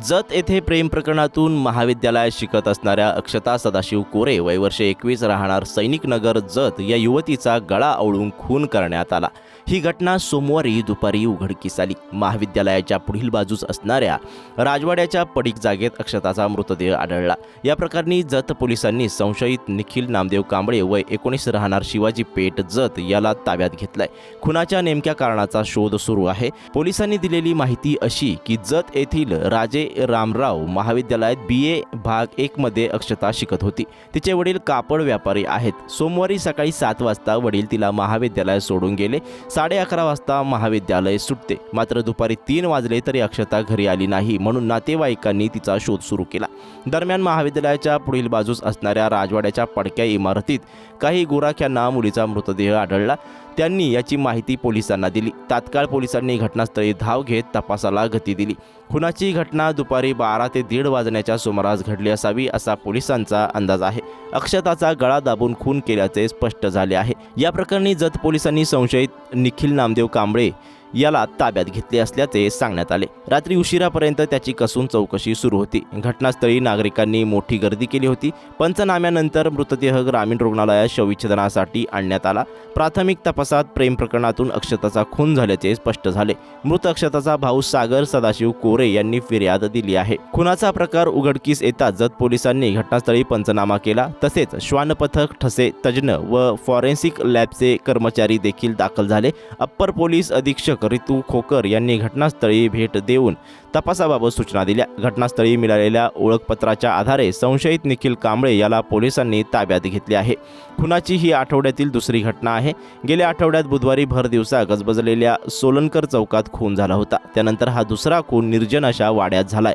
जत येथे प्रेम प्रकरणातून महाविद्यालयात शिकत असणाऱ्या अक्षता सदाशिव कोरे वय वर्ष एकवीस राहणार सैनिक नगर जत या युवतीचा गळा आवळून खून करण्यात आला. ही घटना सोमवारी दुपारी उघडकीस आली. महाविद्यालयाच्या पुढील बाजूस असणाऱ्या राजवाड्याच्या पडीक जागेत अक्षताचा मृतदेह आढळला. या प्रकरणी जत पोलिसांनी संशयित निखिल नामदेव कांबळे वय एकोणीस राहणार शिवाजी पेठ जत याला ताब्यात घेतलाय. खुनाच्या नेमक्या कारणाचा शोध सुरू आहे. पोलिसांनी दिलेली माहिती अशी की जत येथील राजे रामराव महाविद्यालयात बी ए भाग एक मध्ये अक्षता शिकत होती. तिचे वडील कापड व्यापारी आहेत. सोमवारी सकाळी सात वाजता वडील तिला महाविद्यालयात सोडून गेले. साडे अकरा वाजता महाविद्यालय सुटते. मात्र दुपारी तीन वाजले तरी अक्षता घरी आली नाही म्हणून नातेवाईकांनी तिचा शोध सुरू केला. दरम्यान महाविद्यालयाच्या पुढील बाजूस असणाऱ्या राजवाड्याच्या पडक्या इमारतीत काही गुराख्यांना मुलीचा मृतदेह आढळला. त्यांनी याची माहिती पोलिसांना दिली. तात्काळ पोलिसांनी घटनास्थळी धाव घेत तपासाला गती दिली. खुनाची घटना दुपारी बारा ते दीड वाजण्याच्या सुमारास घडली असावी असा पोलिसांचा अंदाज आहे. अक्षताचा गळा दाबून खून केल्याचे स्पष्ट झाले आहे. या प्रकरणी जत पोलिसांनी संशयित निखिल नामदेव कांबळे याला ताब्यात घेतले असल्याचे सांगण्यात आले. रात्री उशिरापर्यंत त्याची कसून चौकशी सुरू होती. घटनास्थळी नागरिकांनी मोठी गर्दी केली होती. पंचनाम्यानंतर मृतदेह ग्रामीण रुग्णालयात शवविच्छेदनासाठी आणण्यात आला. प्राथमिक तपासात प्रेम प्रकरणातून अक्षताचा खून झाल्याचे स्पष्ट झाले. मृत अक्षताचा भाऊ सागर सदाशिव कोरे यांनी फिर्याद दिली आहे. खुनाचा प्रकार उघडकीस येताच जत पोलिसांनी घटनास्थळी पंचनामा केला. तसेच श्वानपथक ठसे तज्ज्ञ व फॉरेन्सिक लॅबचे कर्मचारी देखील दाखल झाले. अप्पर पोलीस अधीक्षक रितू खोकर यांनी घटनास्थळी भेट देऊन तपासाबाबत सूचना दिल्या. घटनास्थळी मिळालेल्या ओळखपत्राच्या आधारे संशयित निखिल कांबळे याला पोलिसांनी ताब्यात घेतले आहे. खुनाची ही आठवड्यातील दुसरी घटना आहे. गेल्या आठवड्यात बुधवारी भर दिवसा गजबजलेल्या सोलनकर चौकात खून झाला होता. त्यानंतर हा दुसरा खून निर्जन अशा वाड्यात झालाय.